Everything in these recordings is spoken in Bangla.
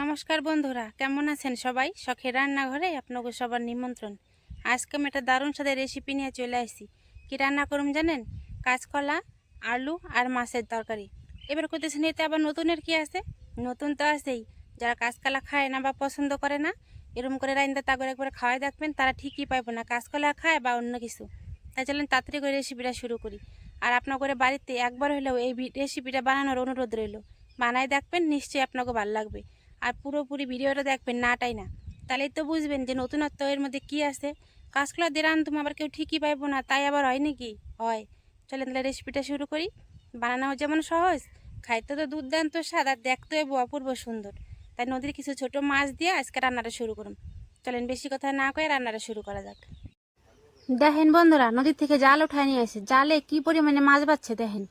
নমস্কার বন্ধুরা, কেমন আছেন সবাই? শখের রান্নাঘরে আপনাকে সবার নিমন্ত্রণ। আজকে আমি একটা দারুণ সাথে রেসিপি নিয়ে চলে আসছি। কি রান্না করুন জানেন? কাঁচকলা, আলু আর মাছের তরকারি। এবার করতেছেন এতে আবার নতুনের কি আছে? নতুন তো আছেই। যারা কাঁচকলা খায় না বা পছন্দ করে না এরকম করে রাইন্দা তাগর একবার খাওয়াই দেখবেন, তারা ঠিকই পাইব না। কাঁচকলা খায় বা অন্য কিছু। তাই চলেন তাড়াতাড়ি করে রেসিপিটা শুরু করি। আর আপনার করে বাড়িতে একবার হলেও এই রেসিপিটা বানানোর অনুরোধ রইল। বানাই দেখবেন, নিশ্চয়ই আপনাকে ভালো লাগবে। আর পুরোপুরি ভিডিওটা দেখবেন, নাটাই না। তাহলেই তো বুঝবেন যে নতুনত্ব এর মধ্যে কি আছে। কাঁচকলা দিয়ে তুমি আবার কেউ ঠিকই পাইবো না, তাই আবার হয় নাকি? হয়। চলেন তাহলে রেসিপিটা শুরু করি। বানানো যেমন সহজ, খাইতে তো দুর্দান্ত স্বাদ আর দেখতেও এবো অপূর্ব সুন্দর। তাই নদীর কিছু ছোট মাছ দিয়ে আজকে রান্নাটা শুরু করুন। চলেন বেশি কথা না কয়ে রান্নাটা শুরু করা যাক। দেখেন বন্ধুরা নদীর থেকে জাল উঠায় নিয়ে আসে। জালে কি পরিমাণে মাছ পাচ্ছে দেখেন?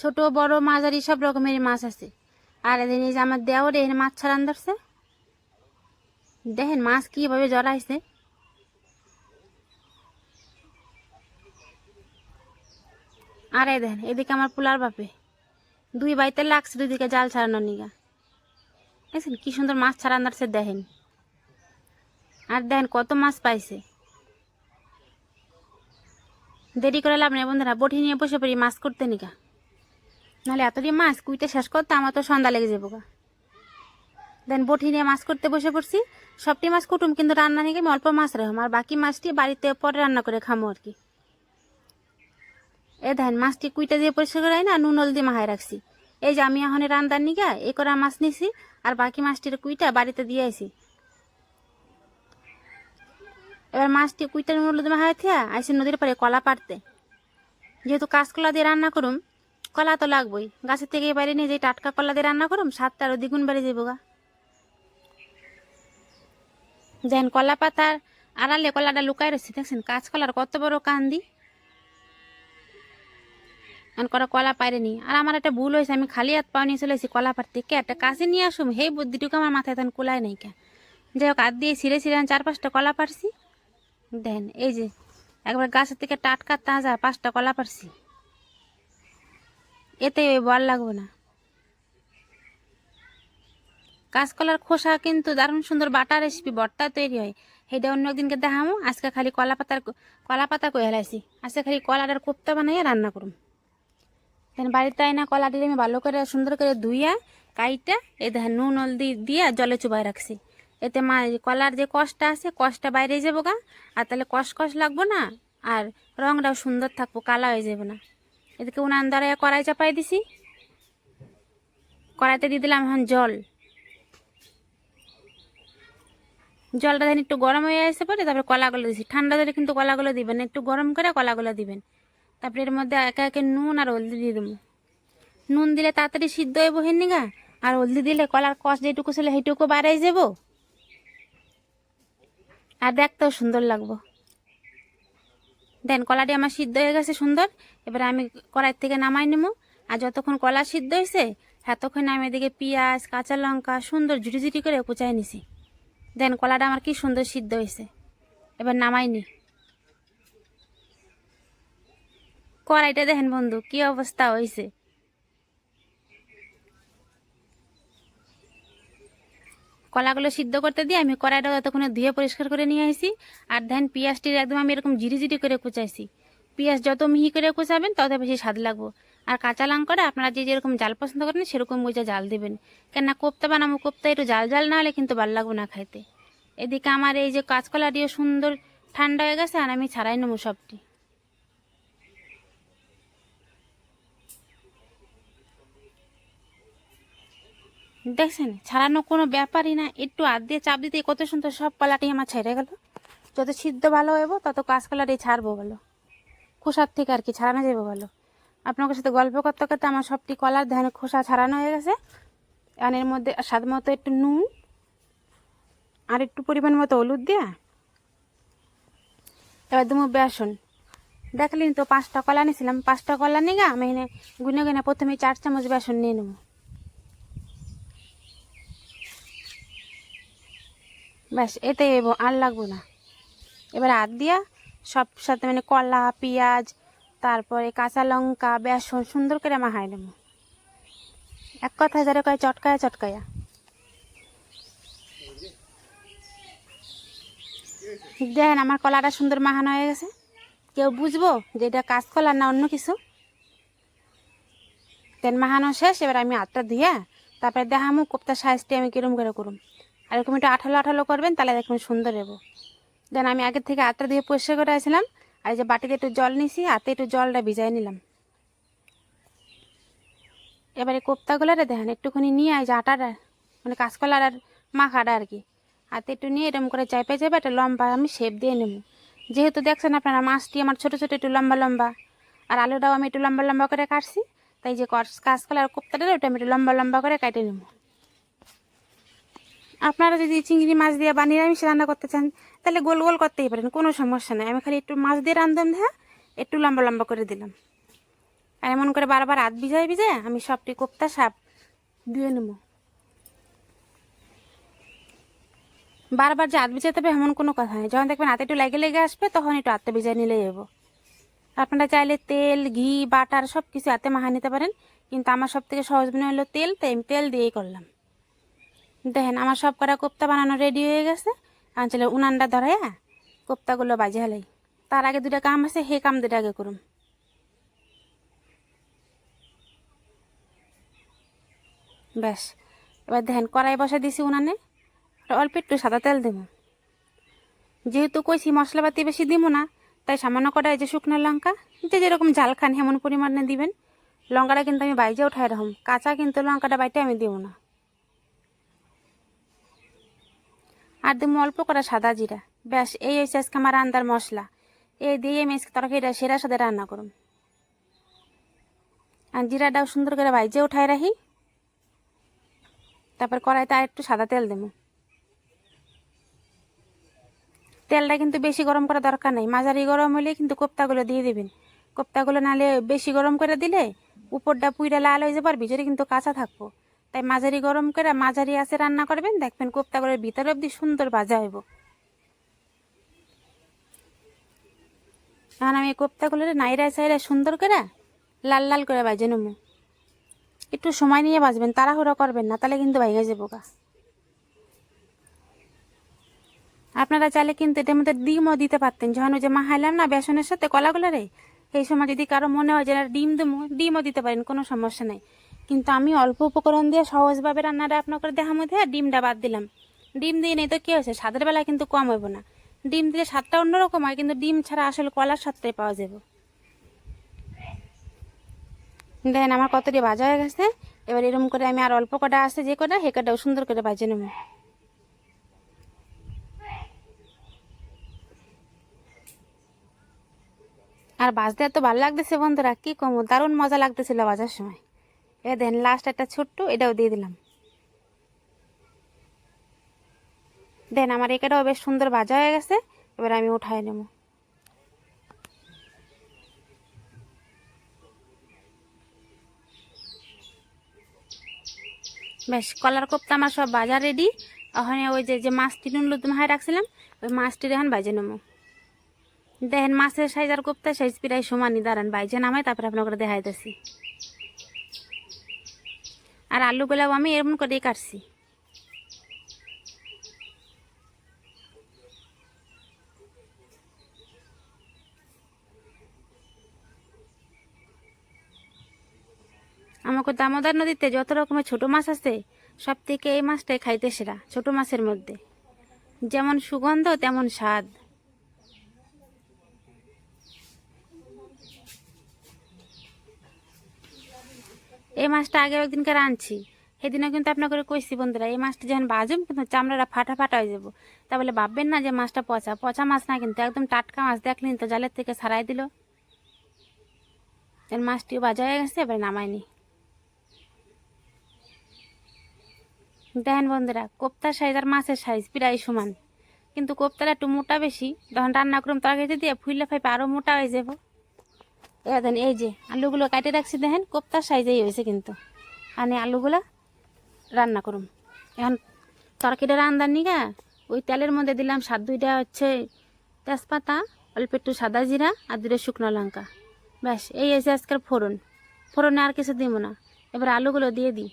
ছোট, বড়, মাঝারি সব রকমের মাছ আছে। আর এদিন এই যে আমার দেওয়ারে এখানে মাছ ছাড়ান ধরছে। দেখেন মাছ কীভাবে জড়াইছে? আর এই দেখেন, এদিকে আমার পোলার বাপে। দুই বাড়িতে লাগছে দুদিকে জাল ছাড়ানোর নিগা। দেখছেন কি সুন্দর মাছ ছাড়ান ধরছে দেখেন। আর দেখেন কত মাছ পাইছে। দেরি করে লাভ নেই বন্ধুরা, বটি নিয়ে বসে পড়ি মাছ করতে নিকা নাহলে এতদিন মাছ কুইতে শেষ করতে আমার তো সন্ধ্যা লেগে যাব গা। দেন বটি নিয়ে মাছ করতে বসে পড়ছি। সবটি মাছ কুটুম, কিন্তু রান্না নিয়ে আমি অল্প মাছ রাখলাম আর বাকি মাছটি বাড়িতে পরে রান্না করে খামো আর কি। এ দেখেন মাছটি কুইটা দিয়ে পরিষ্কার করে না, নুন, হলদি মাহায় রাখছি। এই যে আমি এখন রান্নার নিগা এ করা মাছ নিছি, আর বাকি মাছটির কুইটা বাড়িতে দিয়ে আইছি। এবার মাছটি কুইটা নুন, হলদি মাহায় থিয়া আইসি নদীর পরে কলা পাড়তে। যেহেতু কাঁচকলা দিয়ে রান্না করুম কলা তো লাগবেই। গাছের থেকে বাইরে নিয়ে যে টাটকা কলা দিয়ে রান্না করুম, স্বাদটা আরও দ্বিগুণ বেড়ে যাব গা। যেন কলা পাতার আড়ালে কলাটা লুকায় রয়েছে, দেখছেন? কাঁচকলার কত বড় কান্দি। এখন করা কলা পারেনি আর আমার একটা ভুল হয়েছে, আমি খালি হাত পাও নিয়ে চলে এসেছি কলা পারতে কে? একটা কাছে নিয়ে আসুম সেই বুদ্ধিটুকু আমার মাথায় তখন কুলায় নাই কে? যাই হোক, হাত দিয়ে ছিঁড়ে ছিঁড়ে চার পাঁচটা কলা পারছি দেন, এই যে, একবার গাছের থেকে টাটকা, তাজা পাঁচটা কলা পারছি এতে বল লাগবে না। কাঁচকলার খোসা কিন্তু দারুণ সুন্দর বাটা রেসিপি বট্টা তৈরি হয়। সেইটা অন্য একদিনকে দেখামো। আজকে খালি কলা পাতার কলা পাতা কয়ে হেলাইছি আজকে খালি কলাটার কোপ্তা বানাইয়া রান্না করুম। দেন বাড়িতে আইনা কলা দিলে আমি ভালো করে সুন্দর করে ধুইয়া, কাইটা, এ দেখেন নুন হলদি দিয়ে জলে চুবাই রাখছি। এতে মা কলার যে কষটা আছে, কষটা বাইরে যাব গা। আর তাহলে কষ কষ লাগবো না, আর রংটাও সুন্দর থাকব, কালা হয়ে যাবে না। এদিকে উনান দ্বারা কড়াই চাপাই দিছি। কড়াইতে দিয়ে দিলাম এখন জল। জলটা দেখেন একটু গরম হয়ে আসে পরে তারপরে কলাগুলো দিছি। ঠান্ডা জলে কিন্তু কলাগুলো দিবেন একটু গরম করে কলাগুলো দিবেন। তারপরে এর মধ্যে একে একে নুন আর হলদি দিয়ে দেবো। নুন দিলে তাড়াতাড়ি সিদ্ধ হয়ে বহেন নিগা, আর হলদি দিলে কলার কষ যেটুকু ছিল সেইটুকু বাড়াই যাব। আর দেখতেও সুন্দর লাগবো। দেন কলাটি আমার সিদ্ধ হয়ে গেছে সুন্দর। এবার আমি কড়াই থেকে নামাই নেব। আর যতক্ষণ কলা সিদ্ধ হয়েছে, এতক্ষণ আমি এদিকে পেঁয়াজ, কাঁচা লঙ্কা, সুন্দর ঝুটি ঝুটি করে কুচাই নিছি। দেন কলাটা আমার কি সুন্দর সিদ্ধ হয়েছে। এবার নামাই নি। কড়াইটা দেখেন বন্ধু, কি অবস্থা হয়েছে। কলাগুলো সিদ্ধ করতে দিয়ে আমি কড়াইটা ততক্ষণে ধুয়ে পরিষ্কার করে নিয়ে আসি আর ধান পেঁয়াজটির একদম আমি এরকম জিরি জিরি করে কুচাইছি। পেঁয়াজ যত মিহি করে কুচাবেন, তত বেশি স্বাদ লাগবো। আর কাঁচা লঙ্কাটা আপনারা যে যেরকম জাল পছন্দ করেন, সেরকম বুঝে জাল দিবেন। কেননা কোপ্তা বানাবো কোপ্তা একটু জাল জাল না হলে কিন্তু ভালো লাগবে না খাইতে। এদিকে আমার এই যে কাঁচকলাটিও সুন্দর ঠান্ডা হয়ে গেছে, আর আমি ছাড়াই নেব সবটি। দেখছেন, ছাড়ানো কোনো ব্যাপারই না। একটু হাত দিয়ে চাপ দিতে কত সুন্দর সব কলাটি আমার ছেড়ে গেল। যত সিদ্ধ ভালো হইব, তত কাঁচকলাটি ছাড়বো বলো। খোসার থেকে আর কি ছাড়ানো যাবে বলো? আপনাদের সাথে গল্প করতে করতে আমার সবটি কলার ধানে খোসা ছাড়ানো হয়ে গেছে। আর এর মধ্যে স্বাদ মতো একটু নুন আর একটু পরিমাণ মতো হলুদ দিয়া। এবার দেবো বেসন। দেখলেন তো পাঁচটা কলা নিয়েছিলাম পাঁচটা কলা নিয়ে আমি এনে গুনে গুনে প্রথমে চার চামচ বেসন নিয়ে নেব। ব্যাস, এতে আর লাগবো না। এবার হাত দিয়া সব সাথে মানে কলা, পেঁয়াজ, তারপরে কাঁচা লঙ্কা, বেসন সুন্দর করে মাহাই নেব। এক কথায় যারা কয়, চটকায়া চটকায়া। দেখেন, আমার কলাটা সুন্দর মাহানো হয়ে গেছে। কেউ বুঝব যে এটা কাঁচকলা না অন্য কিছু? তেন মাহানো শেষ। এবার আমি হাতটা দিয়ে তারপরে দেখামো কোপ্তা সাইজটি আমি কিরম করে করুম। আর এরকম একটু আঠালো আঠালো করবেন, তাহলে দেখুন সুন্দর হব। দেন আমি আগের থেকে আটটা দিয়ে পরিষ্কার করে আসছিলাম আর এই যে বাটিতে একটু জল নিছি, হাতে একটু জলটা ভিজাই নিলাম। এবারে কোপ্তাগুলো দেখেন, একটুখানি নিয়ে এই যে আটাটা মানে কাঁচকলার আর মাখাটা আর কি, হাতে একটু নিয়ে এরকম করে চাইপে চাইপে একটা লম্বা আমি শেপ দিয়ে নেব। যেহেতু দেখছেন আপনারা, মাছটি আমার ছোটো ছোটো একটু লম্বা লম্বা, আর আলুটাও আমি একটু লম্বা লম্বা করে কাটছি, তাই যে কাঁচকলার কোপ্তাটা ওটা আমি একটু লম্বা লম্বা করে কেটে নেব। আপনারা যদি চিংড়ি মাছ দিয়ে বা নিরামিষ রান্না করতে চান, তাহলে গোল গোল করতেই পারেন, কোনো সমস্যা নেই। আমি খালি একটু মাছ দিয়ে রান্ধলাম হ্যাঁ একটু লম্বা লম্বা করে দিলাম। আর এমন করে বারবার হাত ভিজায় আমি সবটি কোপ্তা সাপ ধুয়ে নেব। বারবার যে হাত ভিজাতে হবে এমন কোনো কথা নেই। যখন দেখবেন হাতে একটু লেগে লেগে আসবে, তখন একটু হাতে ভিজাই নিলে যাব আপনারা চাইলে তেল, ঘি, বাটার সব কিছু হাতে মাখা নিতে পারেন, কিন্তু আমার সব থেকে সহজ মনে হলো তেল, তাই আমি তেল দিয়েই করলাম। দেখেন, আমার সব কটা কোপ্তা বানানো রেডি হয়ে গেছে। আঞ্চলে উনানটা ধরাইয়া কোপ্তাগুলো বাজে হলাই তার আগে দুটা কাম আছে, সেই কাম দুটা আগে করুন ব্যাস, এবার দেখেন, কড়াই বসা দিছি উনানে অল্প একটু সাদা তেল দেব। যেহেতু কইছি মশলাপাতি বেশি দিব না, তাই সামান্য কটায় যে শুকনো লঙ্কা, যে যেরকম ঝাল খান এমন পরিমাণে দিবেন, লঙ্কাটা কিন্তু আমি বাইজে উঠাই রাখুন কাঁচা কিন্তু লঙ্কাটা বাইটে আমি দিব না। আর দিব অল্প করা সাদা জিরা। ব্যাস, এই হয়েছে আজকে আমার রান্নার মশলা। এই দিয়ে আমি আজকে তরকারিটা সেরা সাথে রান্না করুন আর জিরাটাও সুন্দর করে বাইজে উঠাই রাখি। তারপর কড়াইতে আর একটু সাদা তেল দেবো তেলটা কিন্তু বেশি গরম করা দরকার নেই। মাঝারি গরম হলে কিন্তু কোপ্তাগুলো দিয়ে দেবেন। কোপ্তাগুলো নালে বেশি গরম করে দিলে উপরটা পুইরা লাল হয়ে যাবার ভিতরে কিন্তু কাঁচা থাকব। তাই মাঝারি গরম করে মাঝারি আছে রান্না করবেন। দেখবেন কোপ্তাগুলোর ভিতরে অবধি সুন্দর ভাজা হইব। এখন আমি কোপ্তাগুলো নাইরা সাইরা সুন্দর করে লাল লাল করে বাজে নেব। একটু সময় নিয়ে বাজবেন তাড়াহুড়ো করবেন না, তাহলে কিন্তু বাইরে যাব গা। আপনারা চাইলে কিন্তু এটার মধ্যে ডিমও দিতে পারতেন। যখন ওই যে মাহাইলাম না বেসনের সাথে কলাগুলারে এই সময় যদি কারও মনে হয় যে ডিম দেবো, ডিমও দিতে পারেন, কোনো সমস্যা নেই। কিন্তু আমি অল্প উপকরণ দিয়ে সহজভাবে রান্নাটা আপনাকে দেখার মধ্যে ডিমটা বাদ দিলাম। ডিম দিয়ে নেই তো কী হয়েছে? স্বাদের বেলা কিন্তু কম হইব না। ডিম দিলে স্বাদটা অন্যরকম হয়, কিন্তু ডিম ছাড়া আসলে কলার স্বাদটাই পাওয়া যাবে। দেখেন, আমার কতটি ভাজা হয়ে গেছে। এবার এরকম করে আমি আর অল্প কটা আছে যে কটা সে কটাও সুন্দর করে ভাজে নেব। আর বাজতে এত ভালো লাগতেছে বন্ধুরা, কি কমো? দারুণ মজা লাগতেছিল বাজার সময়। এ দেন লাস্ট একটা ছোট্ট, এটাও দিয়ে দিলাম। দেন, আমার এটাও বেশ সুন্দর ভাজা হয়ে গেছে, এবার আমি উঠাই নেব। বেশ, কলার কোপ্তা আমার সব বাজার রেডি ওখানে ওই যে যে মাছটি নুন লুতুম হাই রাখছিলাম, ওই মাছটি এখন বাজে নেব। দেখেন মাছের সাইজ আর কোপ্তা সাইজ প্রায় সমানই। দাঁড়ান বাইজে নামাই, তারপরে আপনাকে দেখাইতেছি। আর আলুগুলাও আমি এরকম করেই কাটছি। আমাকে দামোদর নদীতে যত রকমের ছোট মাছ আছে সব থেকে এই মাছটাই খাইতে সেরা, ছোট মাছের মধ্যে। যেমন সুগন্ধ, তেমন স্বাদ। এই মাছটা আগে একদিনকার আনছি। সেদিনও কিন্তু আপনাকে কইছি, বন্ধুরা, এই মাছটা যখন বাজুম কিন্তু চামড়াটা ফাটা ফাটা হয়ে যাব। তা বলে, ভাববেন না যে মাছটা পচা। পচা মাছ না কিন্তু, একদম টাটকা মাছ। দেখলেন তো, জালের থেকে সারাই দিল। এর মাছটিও বাজা হয়ে গেছে, এবার নামায়নি দেখেন বন্ধুরা কোপ্তার সাইজ আর মাছের সাইজ প্রায় সমান। কিন্তু কোপ্তাটা একটু মোটা বেশি যখন রান্না করুম তরকারিতে দিয়ে ফুললে ফাইপে আরও মোটা হয়ে যাব। এবার এই যে আলুগুলো কাটে রাখছি, দেখেন কোপ্তার সাইজেই হয়েছে কিন্তু। আনে আলুগুলো, রান্না করুন এখন তরকারিটা রান্নার নিগা, ওই তেলের মধ্যে দিলাম সাত দুইটা হচ্ছে তেজপাতা, অল্প একটু সাদা জিরা আর দুটো শুকনো লঙ্কা। ব্যাস, এই এসে আজকের ফোড়ন। ফোড়নে আর কিছু দিব না। এবার আলুগুলো দিয়ে দিই।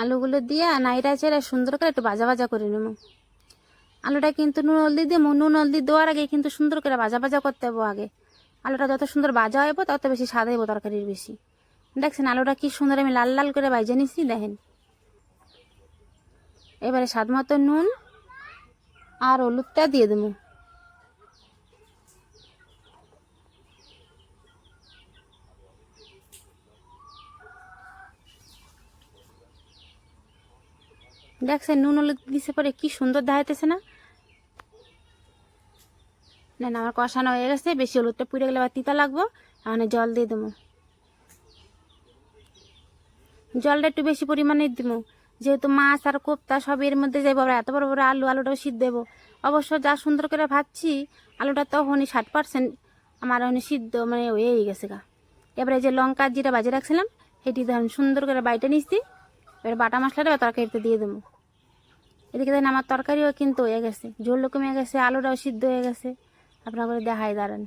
আলুগুলো দিয়ে নাইরা চেরা সুন্দর করে একটু ভাজা ভাজা করে নেব আলুটা কিন্তু নুন হলদি দেবো নুন হলদি দেওয়ার আগে কিন্তু সুন্দর করে ভাজা ভাজা করতে হবে আগে। আলুটা যত সুন্দর ভাজা হইব, তত বেশি স্বাদ হইব তরকারির বেশি। দেখছেন আলুটা কি সুন্দর আমি লাল লাল করে ভাজে নিছি, দেখেন। এবারে স্বাদ মতো নুন আর হলুদটা দিয়ে দেবো। দেখছেন নুন হলুদ দিছে পরে কি সুন্দর দেখাইতেছে না? না আমার কষানো হয়ে গেছে। বেশি হলুদটা পুড়ে গেলে আবার তিতা লাগবো। এখানে জল দিয়ে দেবো। জলটা একটু বেশি পরিমাণে দেবো। যেহেতু মাছ আর কোপ্তা সব এর মধ্যে যাব আবার এত বড় বড় আলু, আলুটাও সিদ্ধ দেবো। অবশ্য যা সুন্দর করে ভাজছি, আলুটা তখনই ষাট পার্সেন্ট আমার ওখানে সিদ্ধ মানে হয়েই গেছে গা। এবারে যে লঙ্কা যেটা বাজে রাখছিলাম, সেটি ধরুন সুন্দর করে বাইটে নিচ্ছি এবার বাটা মশলাটা তরকারিতে দিয়ে দেবো। এদিকে দেখেন আমার তরকারিও কিন্তু হয়ে গেছে, ঝোল কমে গেছে, আলুটাও সিদ্ধ হয়ে গেছে। আপনার করে দেখাই, দাঁড়ান।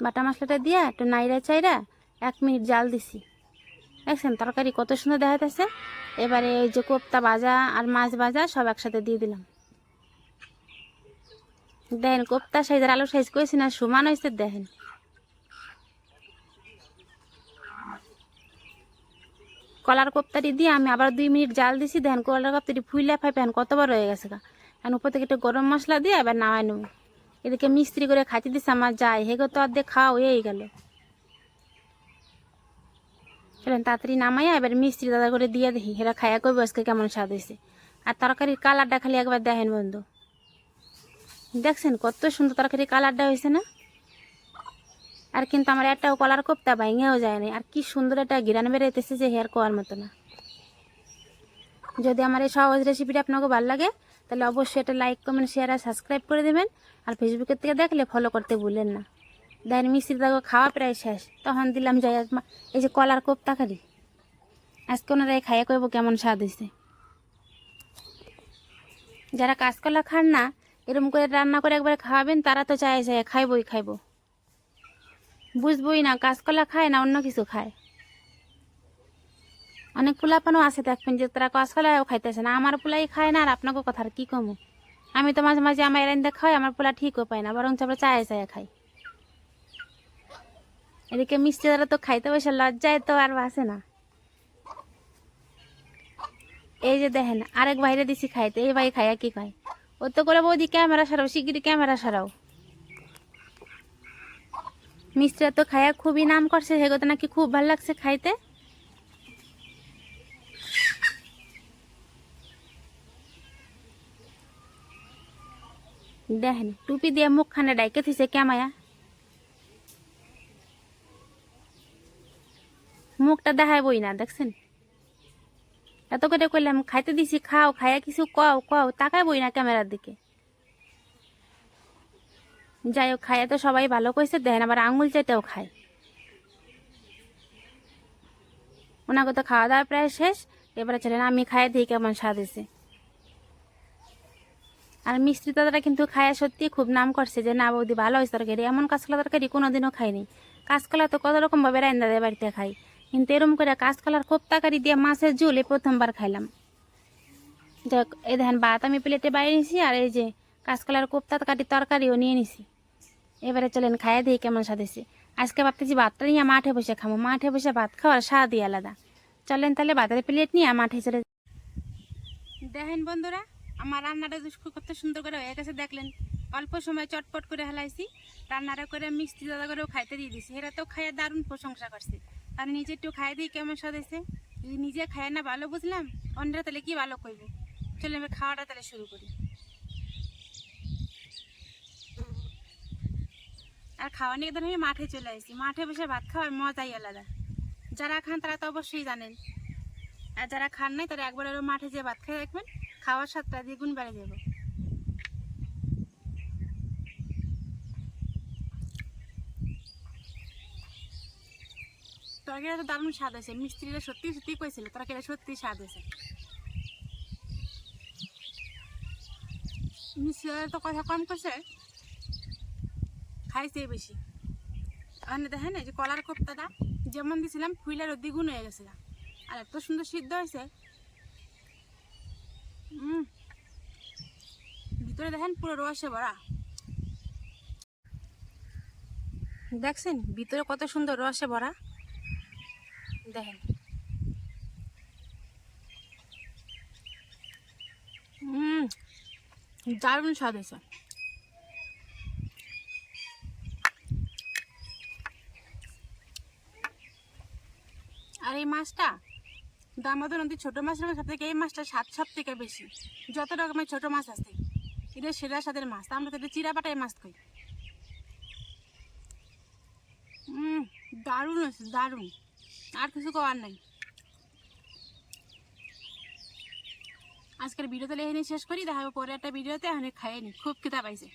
বাটা মশলাটা দিয়ে একটু নাইরা চাইরা এক মিনিট জাল দিছি। দেখছেন, তরকারি কত সুন্দর দেখাতেছে এবারে ওই যে কোপ্তা ভাজা আর মাছ ভাজা সব একসাথে দিয়ে দিলাম। দেখেন কোপ্তা সাইজের আলু সাইজ করেছি না, সমান হয়েছে দেখেন। কলার কোপ্তাটি দিয়ে আমি আবার দুই মিনিট জাল দিছি, দেখেন কলার কোপ্তাটি ফুইলা ফাই পেন কতবার রয়ে গেছে এখন উপর থেকে একটু গরম মশলা দিয়ে এবার নামাই নেব। এদিকে মিস্ত্রি করে খাইতে দিছে আমার যায়। হেগো তো অর্ধেক খাওয়া হয়েই গেল। চলেন তাড়াতাড়ি নামাইয়া এবার মিস্ত্রি দাদা করে দিয়ে দেখি, হেরা খাইয়া কই আজকে কেমন স্বাদ হয়েছে আর তরকারির কালারটা খালি একবার দেখেন বন্ধু। দেখছেন কত সুন্দর তরকারির কালারটা হয়েছে না? আর কিন্তু আমার একটাও কলার কোপ্তা ভাঙেও যায় না আর কি সুন্দর একটা গিরান বেরোতেছে যে হেয়ার কোয়ার মতো না। যদি আমার এই সহজ রেসিপিটা আপনাকে ভালো লাগে তাহলে অবশ্যই এটা লাইক কমেন্ট শেয়ার আর সাবস্ক্রাইব করে দেবেন। আর ফেসবুকের থেকে দেখলে ফলো করতে ভুলেন না। দেন মিস্ত্রি দাগো খাওয়া প্রায় শেষ। তখন দিলাম মা- এই যে কলার কোপ্তা খালি। আজকে ওনারা খাইয়া কইব কেমন স্বাদ হয়েছে যারা কাঁচকলা খান না এরকম করে রান্না করে একবার খাওয়াবেন, তারা তো চায় চায় খাইবই খাইবো। বুঝবই না কাঁচকলা খায় না অন্য কিছু খায়। অনেক পোলাপানও আছে, দেখবেন যে তারা কাঁচকলাও খাইতেছে না। আমার পোলাই খায় না আর আপনাকে কথার কি কমু? আমি তো মাঝে মাঝে আমার এরাইন্দা খাই আমার পোলা ঠিকও পাই না বরং আমরা চায়ে চায়ে খাই। এদিকে মিষ্টি দ্বারা তো খাইতে বসে, লজ্জায় তো আর বাসে না। এই যে দেখেন, আরেক বাইরে দিছি খাইতে, এই ভাই খাইয়া কি খায় ও তো করে বৌদি, ক্যামেরা সারাও শিগগিরি ক্যামেরা সারাও। মিষ্টিরা তো খাইয়া খুবই নাম করছে সেগুলো নাকি খুব ভালো লাগছে খাইতে। দেখেন, টুপি দিয়ে মুখখানে ডাইকে থিছে ক্যামায়া মুখটা দেখায় বই না, দেখছেন? এত করে কইলাম, খাইতে দিছি, খাও, খাইয়া কিছু কও কও তাকায় বই না ক্যামেরার দিকে। যাই হোক, খাইয়া তো সবাই ভালো কইছে, দেখেন আবার আঙুল চাইতেও খায়। ওনাকে তো খাওয়া দাওয়া প্রায় শেষ, এবারে ছিলেন আমি খাইয়ে দিই কেমন স্বাদ আর মিষ্টি দাদাটা কিন্তু খায়া সত্যি খুব নাম করছে যে, না বৌদি, ভালো হয়েছে তরকারি। এমন কাঁচকলা তরকারি কোনোদিনও খাইনি। কাঁচকলা তো কত রকমভাবে রান্না দেয় বাড়িতে খাই। কিন্তু এরম করে কাঁচকলার খুব তাকারি দিয়ে মাছের ঝোল এই প্রথমবার খাইলাম। দেখ, এই দেখেন, ভাত আমি প্লেটে বাইরে নিছি আর এই যে কাঁচকলার কোপ্তা কাটি তরকারিও নিয়ে নিছি। এবারে চলেন খাইয়া দিই কেমন স্বাদ হয়েছে আজকে ভাবতেছি ভাতটা নিয়ে মাঠে বসে খাব মাঠে বসে ভাত খাওয়ার স্বাদই আলাদা। চলেন তাহলে ভাতের প্লেট নিয়ে মাঠে চলে দেখেন বন্ধুরা আমার রান্নাটা কত সুন্দর করে হয়ে গেছে, দেখলেন। অল্প সময় চটপট করে হেলাইছি, রান্নাটা করে মিষ্টি দাদা করেও খাইতে দিয়ে দিছি। এরা তো খাইয়ে দারুণ প্রশংসা করছে। আর নিজে একটু খাই দিই, কেমন হয়েছে? যদি নিজে খায় না ভালো বুঝলাম, অন্যরা তাহলে কি ভালো করবে চলে আমি খাওয়াটা তাহলে শুরু করি। আর খাওয়া নিয়ে ধর আমি মাঠে চলে আসছি মাঠে বসে ভাত খাওয়ার মজাই আলাদা। যারা খান তারা তো অবশ্যই জানেন। আর যারা খান নাই তারা একবার মাঠে যেয়ে ভাত খেয়ে দেখবেন। খাওয়ার স্বাদটা দ্বিগুণ বেড়ে যাবে। তরকারিটা তো দারুণ স্বাদ হয়েছে মিস্ত্রিরা সত্যি সত্যি কইছিল তরকারিটা সত্যি স্বাদ হয়েছে মিস্ত্রিরা তো কথা কম করছে খাইছে বেশি। আর দেখেন এই যে কলার কোপ্তাটা, যেমন দিছিলাম, ফুইলারও দ্বিগুণ হয়ে গেছে আর এত সুন্দর সিদ্ধ হয়েছে ভিতরে দেখেন পুরো রসে ভরা। দেখছেন? ভিতরে কত সুন্দর রসে ভরা। দেখেন। দারুণ স্বাদ হয়েছে। আর এই মাছটা? দামোদর নদীর ছোটো মাছের সব থেকে এই মাছটা স্বাদ সব থেকে বেশি। যত রকমের ছোটো মাছ আছে, এটা সেরা স্বাদের মাছ। আমরা তো এটা চিরাপাটায় মাছ খাই দারুণ আছে দারুণ। আর কিছু করার নাই। আজকের ভিডিওতে লেখে নিয়ে শেষ করি। দেখা পরে একটা ভিডিওতে। এখানে খাইয়ে নি। খুব খিদা পাইছে।